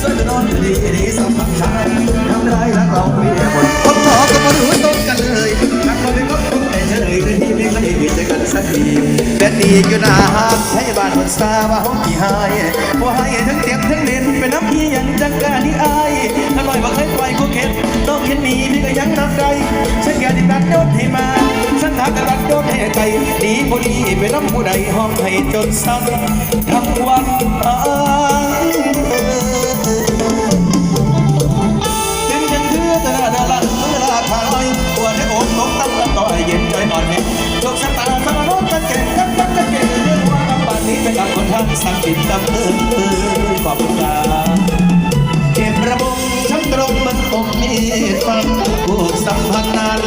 ช่วนนอนดีดีสัมผัสชายทำได้รักเราไม่ได้คนคอก็มาดูต้นกันเลยรักเราก็ต้องแต่เฉยคือที่ไม่เคยมีจอกันสักทีแต่ดีอยู่นาฮักให้บ้านคนสาว่าฮกที่หายพอหายทั้งเจ็บทั้งเล่นเป็นน้ำพี่ยังจังการที่อายอร่อยบ่เคยไปกูเข็ดต้องเห็นมีพี่ก็ยังนับใจฉันแก่ที่รัดยศให้มาฉันทากระดักโดแห่ใจดีพอดีเป็นน้ำผู้ใดห้องให้จนสั่นทั้งวัน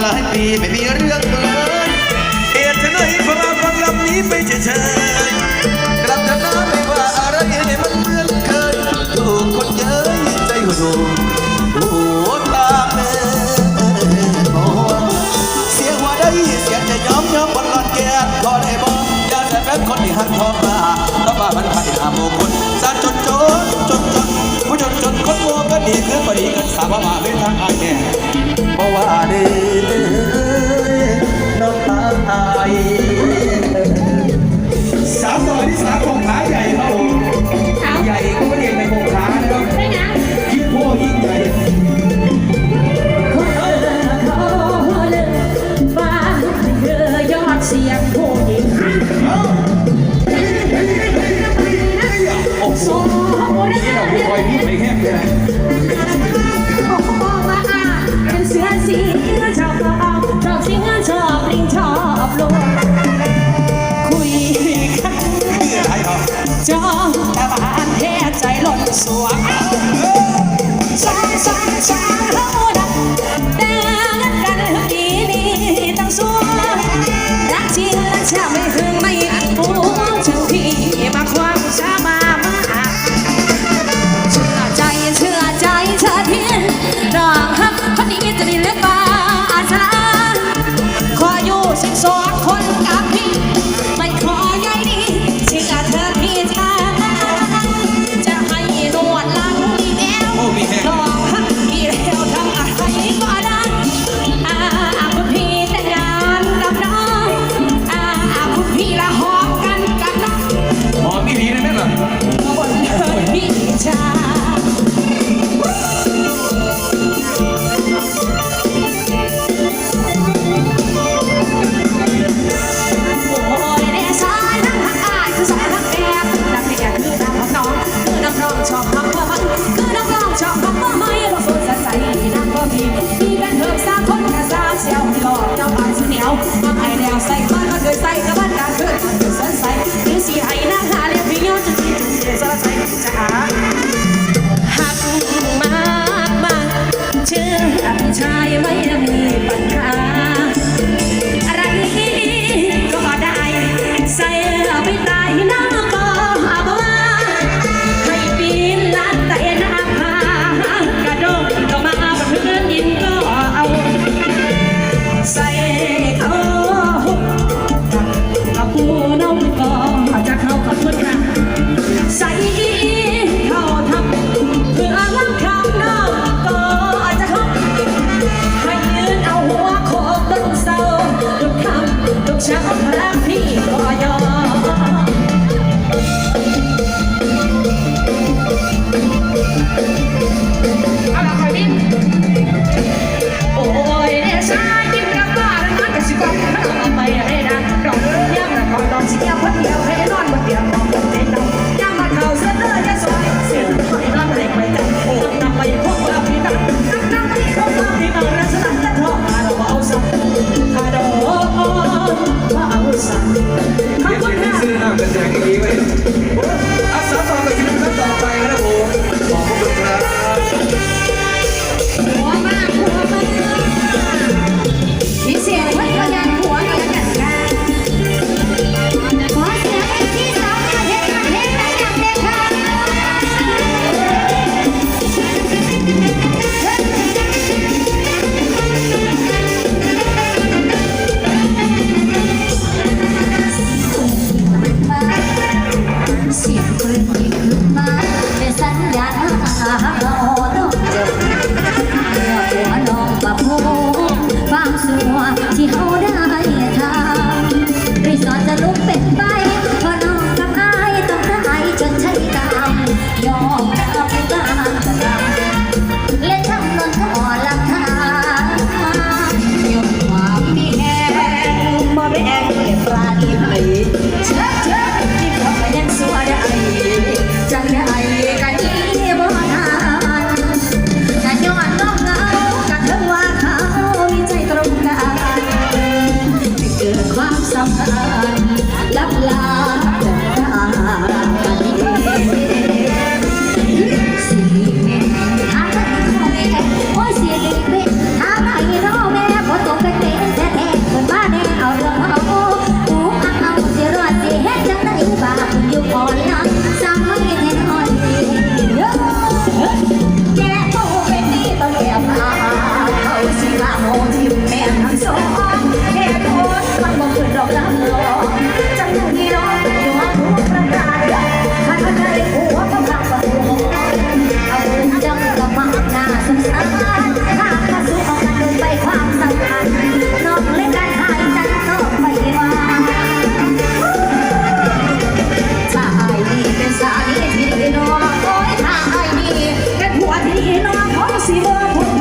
หลายปีไม่มีเรื่องเลยเอ็ดจะไหนพาความลำนี้ไปเฉย ไม่พี่ไม่แห้งเลยนเสื้อสีชอบก็อาชอบสิงชอบลิงชอบลวงคุยกันจอตะบานแท้ใจหล่นสวงช้าช้าช้า แน้อ